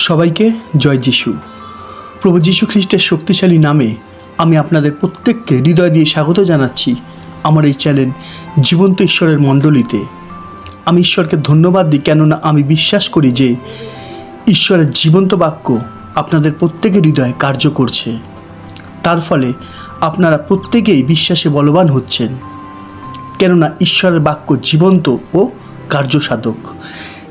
সবাইকে জয় যিশু। প্রভু যীশু খ্রিস্টের শক্তিশালী নামে আমি আপনাদের প্রত্যেককে হৃদয় দিয়ে স্বাগত জানাচ্ছি আমার এই চ্যানেল জীবন্ত ঈশ্বরের মণ্ডলীতে। আমি ঈশ্বরকে ধন্যবাদ দিই কেননা আমি বিশ্বাস করি যে ঈশ্বরের জীবন্ত বাক্য আপনাদের প্রত্যেকের হৃদয়ে কার্য করছে। তার ফলে আপনারা প্রত্যেকেই বিশ্বাসে বলবান হচ্ছেন। কেননা ঈশ্বরের বাক্য জীবন্ত ও কার্যসাধক।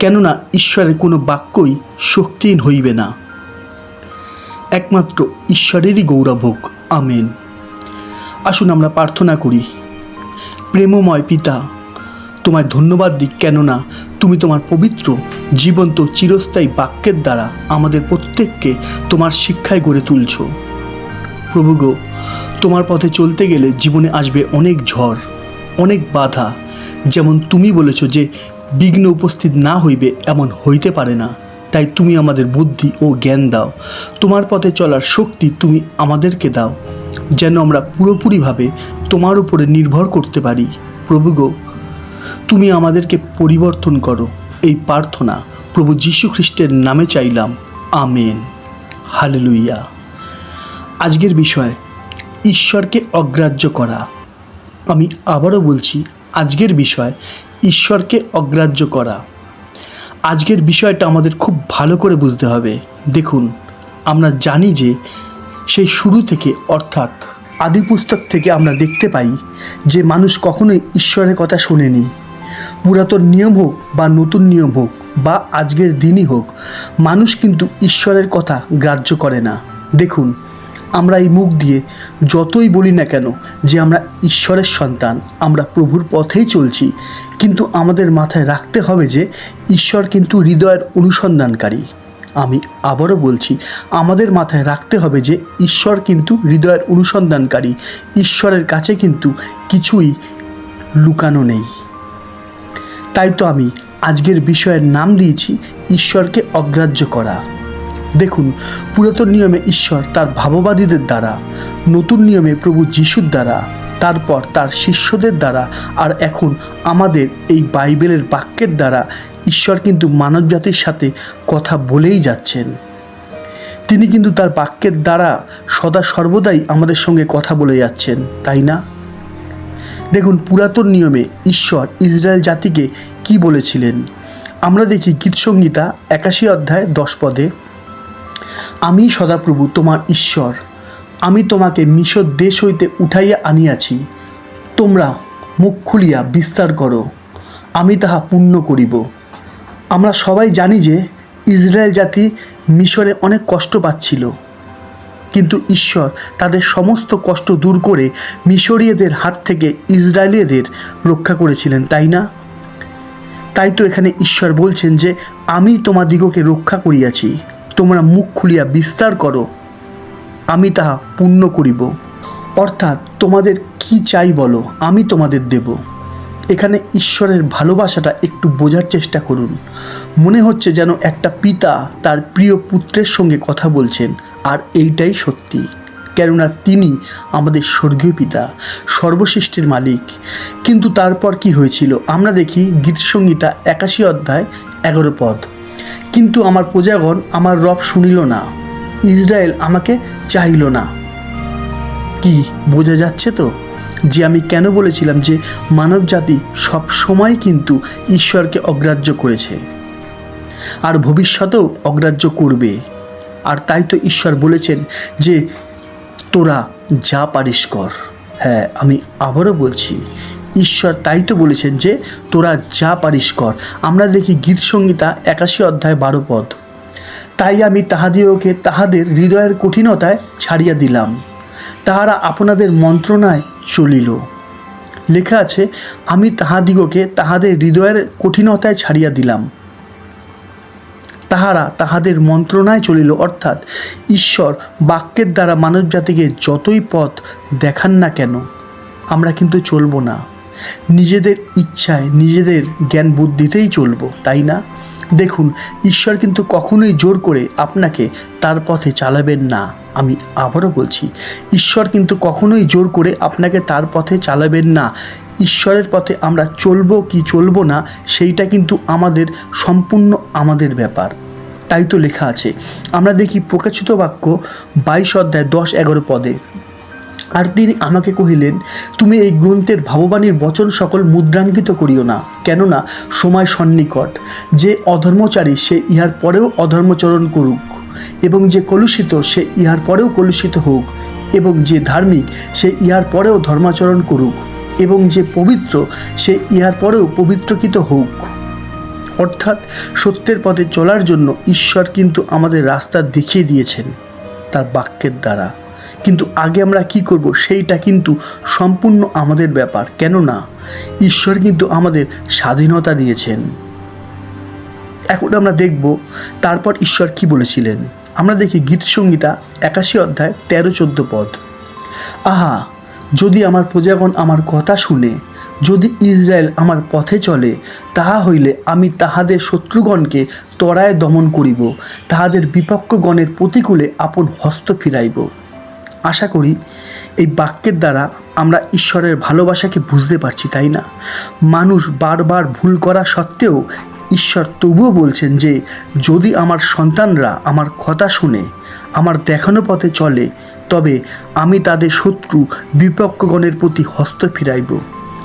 কেননা ঈশ্বরের কোনো বাক্যই শক্তিহীন হইবে না। একমাত্র ঈশ্বরেরই গৌরব হোক। আমেন। আসুন আমরা প্রার্থনা করি। প্রেমময় পিতা, তোমায় ধন্যবাদ দিই কেননা তুমি তোমার পবিত্র, জীবন্ত, চিরস্থায়ী বাক্যের দ্বারা আমাদের প্রত্যেককে তোমার শিক্ষায় গড়ে তুলছ। প্রভু গো, তোমার পথে চলতে গেলে জীবনে আসবে অনেক ঝড়, অনেক বাধা, যেমন তুমি বলেছ যে বিঘ্ন উপস্থিত না হইবে এমন হইতে পারে না। তাই তুমি আমাদের বুদ্ধি ও জ্ঞান দাও। তোমার পথে চলার শক্তি তুমি আমাদেরকে দাও, যেন আমরা পুরোপুরিভাবে তোমার উপরে নির্ভর করতে পারি। প্রভু গো, তুমি আমাদেরকে পরিবর্তন করো। এই প্রার্থনা প্রভু যীশু খ্রিস্টের নামে চাইলাম। আমেন। হালেলুইয়া। আজকের বিষয়, ঈশ্বরকে অগ্রাহ্য করা। আমি আবারও বলছি, আজকের বিষয় ঈশ্বরকে অগ্রাহ্য করা। আজকের বিষয়টা আমাদের খুব ভালো করে বুঝতে হবে। দেখুন, আমরা জানি যে সেই শুরু থেকে, অর্থাৎ আদি পুস্তক থেকে আমরা দেখতে পাই যে মানুষ কখনোই ঈশ্বরের কথা শোনেনি। পুরাতন নিয়ম হোক বা নতুন নিয়ম হোক বা আজকের দিনই হোক, মানুষ কিন্তু ঈশ্বরের কথা গ্রাহ্য করে না। দেখুন আমরা এই মুখ দিয়ে যতই বলি না কেন যে আমরা ঈশ্বরের সন্তান, আমরা প্রভুর পথেই চলছি। কিন্তু আমাদের মাথায় রাখতে হবে যে ঈশ্বর কিন্তু হৃদয়ের অনুসন্ধানকারী। আমি আবারও বলছি, আমাদের মাথায় রাখতে হবে যে ঈশ্বর কিন্তু হৃদয়ের অনুসন্ধানকারী। ঈশ্বরের কাছে কিন্তু কিছুই লুকানো নেই। তাই তো আমি আজকের বিষয়ের নাম দিয়েছি, ঈশ্বরকে অগ্রাহ্য করা। দেখুন, পুরাতন নিয়মে ঈশ্বর তার ভাববাদীদের দ্বারা, নতুন নিয়মে প্রভু যিশুর দ্বারা, তারপর তার শিষ্যদের দ্বারা, আর এখন আমাদের এই বাইবেলের বাক্যের দ্বারা ঈশ্বর কিন্তু মানবজাতির সাথে কথা বলেই যাচ্ছেন। তিনি কিন্তু তার বাক্যের দ্বারা সদা সর্বদাই আমাদের সঙ্গে কথা বলে যাচ্ছেন, তাই না? দেখুন, পুরাতন নিয়মে ঈশ্বর ইসরায়েল জাতিকে কি বলেছিলেন? আমরা দেখি গীতসংগীতা একাশি অধ্যায় দশ পদে আমি সদাপ্রভু তোমার ঈশ্বর। আমি তোমাকে মিশর দেশ হইতে উঠাইয়া আনিয়াছি। তোমরা মুখ খুলিয়া বিস্তার করো। আমি তাহা পূর্ণ করিব। আমরা সবাই জানি যে ইসরায়েল জাতি মিশরে অনেক কষ্ট পাচ্ছিল। কিন্তু ঈশ্বর তাদের সমস্ত কষ্ট দূর করে মিশরীয়দের হাত থেকে ইসরায়েলীয়দের রক্ষা করেছিলেন, তাই না? তাই তো এখানে ঈশ্বর বলছেন যে, আমি তোমাদিগকে রক্ষা করিয়াছি। তোমরা মুখ খুলিয়া বিস্তার করো, আমি তাহা পূর্ণ করিব। অর্থাৎ তোমাদের কি চাই বলো, আমি তোমাদের দেব। এখানে ঈশ্বরের ভালোবাসাটা একটু বোঝার চেষ্টা করুন। মনে হচ্ছে যেন একটা পিতা তার প্রিয় পুত্রের সঙ্গে কথা বলছেন, আর এইটাই সত্যি। কেননা তিনি আমাদের স্বর্গীয় পিতা, সর্বসৃষ্টির মালিক। কিন্তু তারপর কি হয়েছিল, আমরা দেখি গীতসংগীতা একাশি অধ্যায় এগারো পদ। কিন্তু আমার প্রজাগণ আমার রব শুনিল না। ইসরায়েল আমাকে চাইল না। কি, বোঝা যাচ্ছে তো? যে আমি কেন বলেছিলাম যে মানব জাতি সব সময় কিন্তু ঈশ্বরকে অগ্রাহ্য করেছে। আর ভবিষ্যতেও অগ্রাহ্য করবে। আর তাই তো ঈশ্বর বলেছেন যে তোরা যা পারিস কর। হ্যাঁ আমি আবারও বলছি ঈশ্বর তাই তো বলেছেন যে, তোরা যা পারিস কর। আমরা দেখি গীতসংগীতা একাশি অধ্যায় বারো পদ। তাই আমি তাহাদিওকে তাহাদের হৃদয়ের কঠিনতায় ছাড়িয়া দিলাম। তাহারা আপনাদের মন্ত্রণায় চলিল। লেখা আছে, আমি তাহাদিগকে তাহাদের হৃদয়ের কঠিনতায় ছাড়িয়া দিলাম। তাহারা তাহাদের মন্ত্রণায় চলিল। অর্থাৎ ঈশ্বর বাক্যের দ্বারা মানব জাতিকে যতই পথ দেখান না কেন, আমরা কিন্তু চলবো না। নিজেদের ইচ্ছায়, নিজেদের জ্ঞান বুদ্ধিতেই চলবো, তাই না? দেখুন, ঈশ্বর কিন্তু কখনোই জোর করে আপনাকে তার পথে চালাবেন না। আমি আবারও বলছি, ঈশ্বর কিন্তু কখনোই জোর করে আপনাকে তার পথে চালাবেন না। ঈশ্বরের পথে আমরা চলবো কি চলবো না, সেইটা কিন্তু আমাদের সম্পূর্ণ আমাদের ব্যাপার। তাই তো লেখা আছে। আমরা দেখি প্রকাশিত বাক্য বাইশ অধ্যায় দশ এগারো পদে আর তিনি আমাকে কহিলেন, তুমি এই গ্রন্থের ভাববাণীর বচন সকল মুদ্রাঙ্কিত করিও না, কেননা সময় সন্নিকট। যে অধর্মচারী সে ইহার পরেও অধর্মচরণ করুক, এবং যে কলুষিত সে ইহার পরেও কলুষিত হোক, এবং যে ধার্মিক সে ইহার পরেও ধর্মাচরণ করুক, এবং যে পবিত্র সে ইহার পরেও পবিত্রকৃত হোক। অর্থাৎ সত্যের পথে চলার জন্য ঈশ্বর কিন্তু আমাদের রাস্তা দেখিয়ে দিয়েছেন তার বাক্যের দ্বারা। কিন্তু আগে আমরা কি করব সেইটা কিন্তু সম্পূর্ণ আমাদের ব্যাপার, কেননা ঈশ্বর কিন্তু আমাদের স্বাধীনতা দিয়েছেন। এখন আমরা দেখব তারপর ঈশ্বর কি বলেছিলেন। আমরা দেখি গীতসংগীতা একাশি অধ্যায় তেরো চোদ্দ পদ। আহা, যদি আমার প্রজাগণ আমার কথা শুনে, যদি ইসরায়েল আমার পথে চলে, তাহা হইলে আমি তাহাদের শত্রুগণকে তরায় দমন করিব, তাহাদের বিপক্ষগণের প্রতিকূলে আপন হস্ত ফিরাইব। আশা করি এই বাক্যের দ্বারা আমরা ঈশ্বরের ভালোবাসাকে বুঝতে পারছি, তাই না? মানুষ বারবার ভুল করা সত্ত্বেও ঈশ্বর তবুও বলছেন যে, যদি আমার সন্তানরা আমার কথা শুনে, আমার দেখানো পথে চলে, তবে আমি তাদের শত্রু বিপক্ষগণের প্রতি হস্ত ফিরাইব।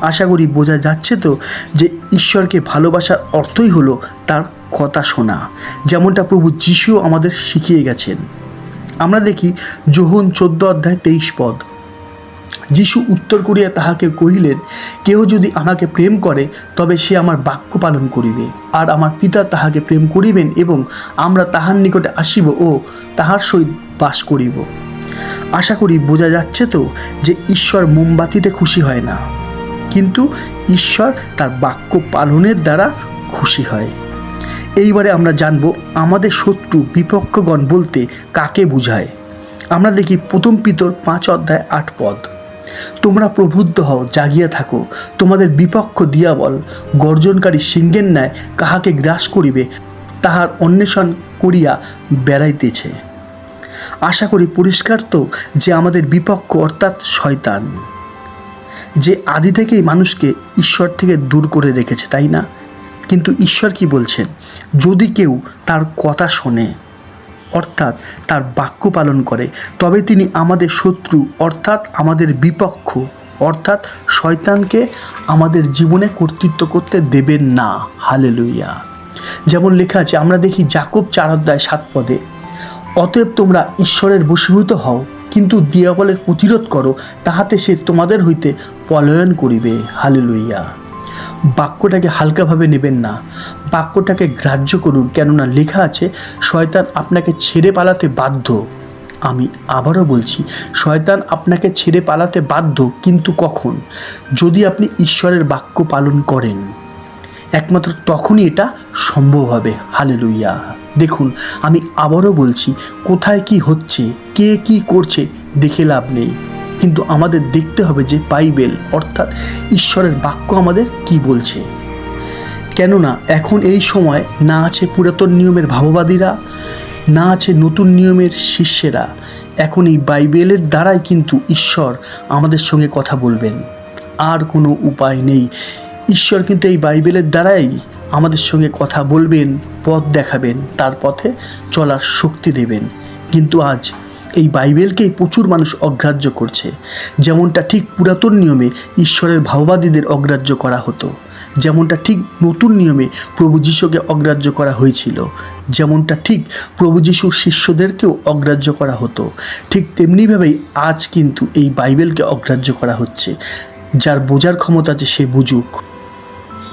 আশা করি বোঝা যাচ্ছে তো যে ঈশ্বরকে ভালোবাসার অর্থই হলো তার কথা শোনা, যেমনটা প্রভু যিশুও আমাদের শিখিয়ে গেছেন। আমরা দেখি যোহন চোদ্দ অধ্যায় তেইশ পদ। যিশু উত্তর করিয়া তাহাকে কহিলেন, কেহ যদি আমাকে প্রেম করে, তবে সে আমার বাক্য পালন করিবে। আর আমার পিতা তাহাকে প্রেম করিবেন এবং আমরা তাহার নিকটে আসিব ও তাহার সহিত বাস করিব। আশা করি বোঝা যাচ্ছে তো যে ঈশ্বর মোমবাতিতে খুশি হয় না। কিন্তু ঈশ্বর তার বাক্য পালনের দ্বারা খুশি হয়। এইবারে আমরা জানব আমাদের শত্রু বিপক্ষগণ বলতে কাকে বুঝায়। আমরা দেখি প্রথম পিতর পাঁচ অধ্যায় আট পদ। তোমরা প্রবুদ্ধ হও, জাগিয়া থাকো। তোমাদের বিপক্ষ দিয়াবল, গর্জনকারী সিংহের ন্যায় কাহাকে গ্রাস করিবে, তাহার অন্বেষণ করিয়া বেড়াইতেছে। আশা করি পরিষ্কার তো যে আমাদের বিপক্ষ অর্থাৎ শয়তান। যে আদি থেকেই মানুষকে ঈশ্বর থেকে দূর করে রেখেছে, তাই না? কিন্তু ঈশ্বর কি বলছেন? যদি কেউ তার কথা শোনে, অর্থাৎ তার বাক্য পালন করে, তবে তিনি আমাদের শত্রু, অর্থাৎ আমাদের বিপক্ষ, অর্থাৎ শয়তানকে আমাদের জীবনে কর্তৃত্ব করতে দেবেন না। হালে লইয়া যেমন লেখা আছে, আমরা দেখি জাকব চার অধ্যায় সাত পদে, অতএব তোমরা ঈশ্বরের বশীভূত হও, কিন্তু দিয়াবলের প্রতিরোধ করো, তাহাতে সে তোমাদের হইতে পলায়ন করিবে। হালে লইয়া বাক্যটাকে হালকাভাবে নেবেন না। বাক্যটাকে গ্রাহ্য করুন, কেননা লেখা আছে, শয়তান আপনাকে ছেড়ে পালাতে বাধ্য। আমি আবারও বলছি, শয়তান আপনাকে ছেড়ে পালাতে বাধ্য, কিন্তু কখন? যদি আপনি ঈশ্বরের বাক্য পালন করেন, একমাত্র তখনই এটা সম্ভব হবে। হালে লইয়া দেখুন, আমি আবারও বলছি, কোথায় কি হচ্ছে, কে কি করছে, দেখে লাভ নেই। কিন্তু আমাদের দেখতে হবে যে বাইবেল, অর্থাৎ ঈশ্বরের বাক্য আমাদের কি বলছে। কেননা এখন এই সময় না আছে পুরাতন নিয়মের ভাববাদীরা, না আছে নতুন নিয়মের শিষ্যেরা। এখন এই বাইবেলের দ্বারাই কিন্তু ঈশ্বর আমাদের সঙ্গে কথা বলবেন। আর কোনো উপায় নেই। ঈশ্বর কিন্তু এই বাইবেলের দ্বারাই আমাদের সঙ্গে কথা বলবেন, পথ দেখাবেন, তার পথে চলার শক্তি দেবেন। কিন্তু আজ এই বাইবেলকেই প্রচুর মানুষ অগ্রাহ্য করছে। যেমনটা ঠিক পুরাতন নিয়মে ঈশ্বরের ভাববাদীদের অগ্রাহ্য করা হতো, যেমনটা ঠিক নতুন নিয়মে প্রভু যিশুকে অগ্রাহ্য করা হয়েছিল, যেমনটা ঠিক প্রভু যিশুর শিষ্যদেরকেও অগ্রাহ্য করা হতো। ঠিক তেমনিভাবেই আজ কিন্তু এই বাইবেলকে অগ্রাহ্য করা হচ্ছে, যার বোঝার ক্ষমতা আছে সে বুঝুক।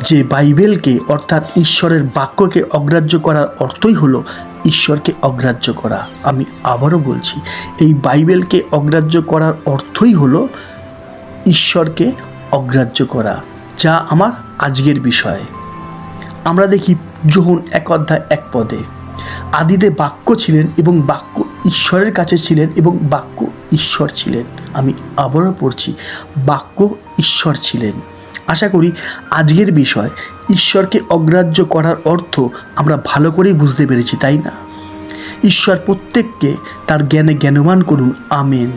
যে বাইবেলকে অর্থাৎ ঈশ্বরের বাক্যকে অগ্রাহ্য করার অর্থই হলো ঈশ্বরকে অগ্রাহ্য করা। আমি আবারও বলছি, এই বাইবেলকে অগ্রাহ্য করার অর্থই হলো ঈশ্বরকে অগ্রাহ্য করা, যা আমার আজকের বিষয়। আমরা দেখি যোহন এক অধ্যায় এক পদে, আদিতে বাক্য ছিলেন এবং বাক্য ঈশ্বরের কাছে ছিলেন এবং বাক্য ঈশ্বর ছিলেন। আমি আবারও পড়ছি, বাক্য ঈশ্বর ছিলেন। আশা করি আজকের বিষয় ঈশ্বরকে অগ্রাহ্য করার অর্থ আমরা ভালো করেই বুঝতে পেরেছি, তাই না? ঈশ্বর প্রত্যেককে তার জ্ঞানে জ্ঞানবান করুন, আমেন।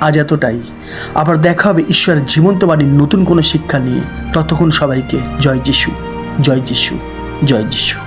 আজ এতটাই। আবার দেখা হবে ঈশ্বরের জীবন্ত বাণীর নতুন কোনো শিক্ষা নিয়ে। ততক্ষণ সবাইকে জয় যিশু জয় যিশু জয় যিশু।